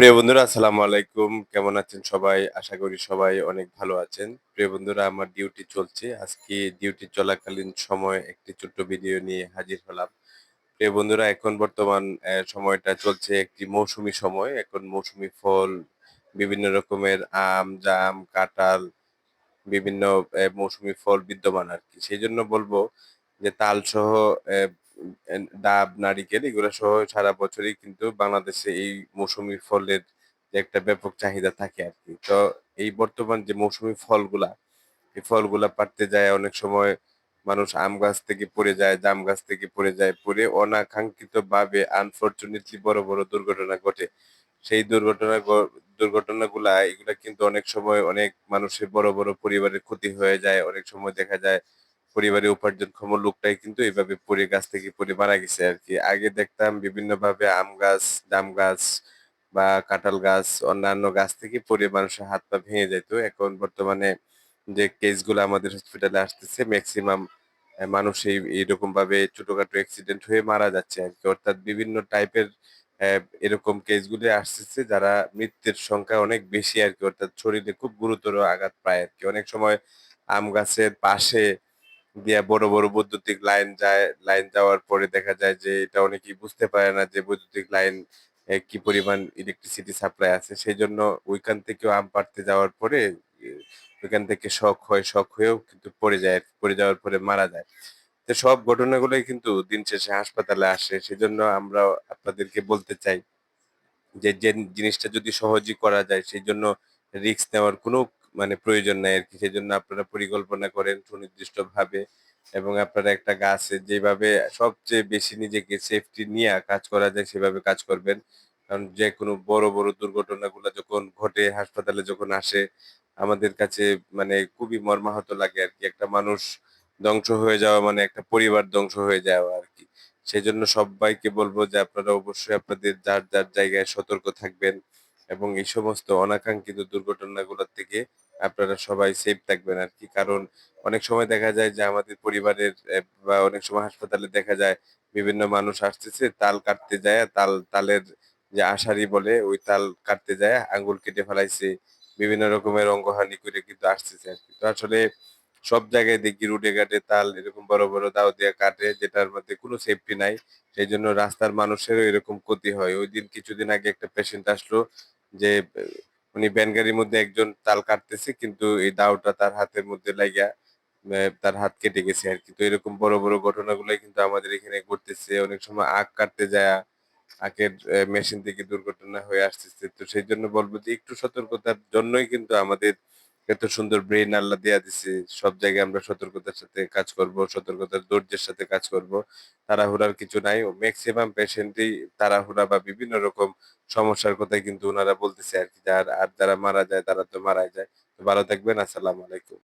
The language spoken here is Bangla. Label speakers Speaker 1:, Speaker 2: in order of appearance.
Speaker 1: প্রিয় বন্ধুরা, আসসালামু আলাইকুম। কেমন আছেন সবাই? আশা করি সবাই অনেক ভালো আছেন। প্রিয় বন্ধুরা, আমার ডিউটি চলছে। আজকে ডিউটি চলাকালীন সময় একটি ছোট্ট ভিডিও নিয়ে হাজির হলাম। প্রিয় বন্ধুরা, এখন বর্তমান সময়টা চলছে একটি মৌসুমী সময়। এখন মৌসুমী ফল, বিভিন্ন রকমের আম, জাম, কাঁঠাল, বিভিন্ন মৌসুমী ফল বিদ্যমান আর কি। সেই জন্য বলব যে তাল সহ ডাব, নারিকেল এগুলো সহ সারা বছরই কিন্তু বাংলাদেশে এই মৌসুমী ফলের একটা ব্যাপক চাহিদা থাকে আর কি তো এই বর্তমান যে মৌসুমী ফলগুলা, এই ফলগুলা পাড়তে যায় অনেক সময় মানুষ আম গাছ থেকে পড়ে যায়, জাম গাছ থেকে পড়ে যায়, পড়ে অনাকাঙ্ক্ষিত ভাবে আনফরচুনেটলি বড় বড় দুর্ঘটনা ঘটে। সেই দুর্ঘটনা দুর্ঘটনাগুলা, এগুলা কিন্তু অনেক সময় অনেক মানুষের বড় বড় পরিবারের ক্ষতি হয়ে যায়, অনেক সময় দেখা যায় পরিবারের উপার্জনক্ষম লোকটাই কিন্তু এইভাবে পড়ে গাছ থেকে পড়ে মারা গেছে আর কি। আগে দেখতাম বিভিন্ন ভাবে আম গাছ জাম গাছ বা কাঁঠাল গাছ, অন্যান্য গাছ থেকে পড়ে মানুষের হাত পা ভেঙে যেত। এখন বর্তমানে যে কেসগুলো আমাদের হসপিটালে আসতেছে ম্যাক্সিমাম মানুষ এই এইরকম ভাবে ছোটখাটো অ্যাক্সিডেন্ট হয়ে মারা যাচ্ছে আর কি। অর্থাৎ বিভিন্ন টাইপের এরকম কেসগুলি আসতেছে যারা মৃত্যুর সংখ্যা অনেক বেশি আর কি। অর্থাৎ শরীরে খুব গুরুতর আঘাত পায় আর কি। অনেক সময় আম গাছের পাশে দিয়া বড় বড় বৈদ্যুতিক লাইন যায়, লাইন যাওয়ার পরে দেখা যায় যে এটা অনেকেই বুঝতে পারে না যে বৈদ্যুতিক লাইন কি পরিমাণ ইলেকট্রিসিটি সাপ্লাই আছে। সেই জন্য ওইখান থেকেও আম পাড়তে যাওয়ার পরে, ওইখান থেকে শখ হয় শখ হয়েও কিন্তু পড়ে যায়, পড়ে যাওয়ার পরে মারা যায়। তো সব ঘটনাগুলোই কিন্তু দিন শেষে হাসপাতালে আসে। সেজন্য আমরা আপনাদেরকে বলতে চাই যে যে জিনিসটা যদি সহজেই করা যায় সেই জন্য রিস্ক নেওয়ার কোনো মানে প্রয়োজন নাই আর কি সেই জন্য আপনারা পরিকল্পনা করেন সুনির্দিষ্টভাবে এবং আপনারা একটা গাছে যেভাবে সবচেয়ে বেশি নিজেকে সেফটি নিয়ে কাজ করা যায় সেভাবে কাজ করবেন। কারণ যেকোনো বড়, বড় দুর্ঘটনাগুলা যখন ঘটে হাসপাতালে যখন আসে আমাদের কাছে মানে খুবই মর্মাহত লাগে আর কি একটা মানুষ ধ্বংস হয়ে যাওয়া মানে একটা পরিবার ধ্বংস হয়ে যাওয়া আর কি সেই জন্য সবাইকে বলব যে আপনারা অবশ্যই আপনাদের যার, যার জায়গায় সতর্ক থাকবেন। এবং এই সমস্ত অনাকাঙ্ক্ষিত দুর্ঘটনাগুলোর থেকে আপনারা সবাই সেফ থাকবেন আর কি কারণ অনেক সময় দেখা যায় যে আমাদের পরিবারের বা অনেক সময় হাসপাতালে দেখা যায় বিভিন্ন মানুষ আসতেছে তাল কাটতে যায় তাল তালের যে আষাঢ়ি বলে ওই তাল কাটতে যায় আঙ্গুল কেটে ফেলাইছে। বিভিন্ন রকমের অঙ্গহানি করে কিন্তু আসতেছে আরকি। তো আসলে সব জায়গায় দেখি রুটে ঘাটে তাল এরকম বড়, বড় দাও দিয়ে কাটে যেটার মধ্যে কোনো সেফটি নাই। সেই জন্য রাস্তার মানুষেরও এরকম ক্ষতি হয়। ওই দিন কিছুদিন আগে একটা পেশেন্ট আসলো যে উনি ব্যানগারির মধ্যে একজন তাল কাটতেছে কিন্তু এই দাওটা তার হাতের মধ্যে লাগিয়া তার হাত কেটে গেছে আর কি তো এরকম বড়, বড় ঘটনাগুলো কিন্তু আমাদের এখানে ঘটতেছে। অনেক সময় আখ কাটতে যায় আখের মেশিন থেকে দুর্ঘটনা হয়ে আসতেছে। তো সেই জন্য বলব যে একটু সতর্কতার জন্যই কিন্তু আমাদের এত সুন্দর ব্রেন আল্লাহ দেয়া দিছে। সব জায়গায় আমরা সতর্কতার সাথে কাজ করব, সতর্কতার ধৈর্যের সাথে কাজ করব। তাড়াহুড়ার কিছু নাই। ম্যাক্সিমাম পেশেন্টই তাড়াহুড়া বা বিভিন্ন রকম সমস্যার কথাই কিন্তু ওনারা বলতেছে আর কি যার আর যারা মারা যায় তারা তো মারা যায়। ভালো থাকবেন। আসসালামু আলাইকুম।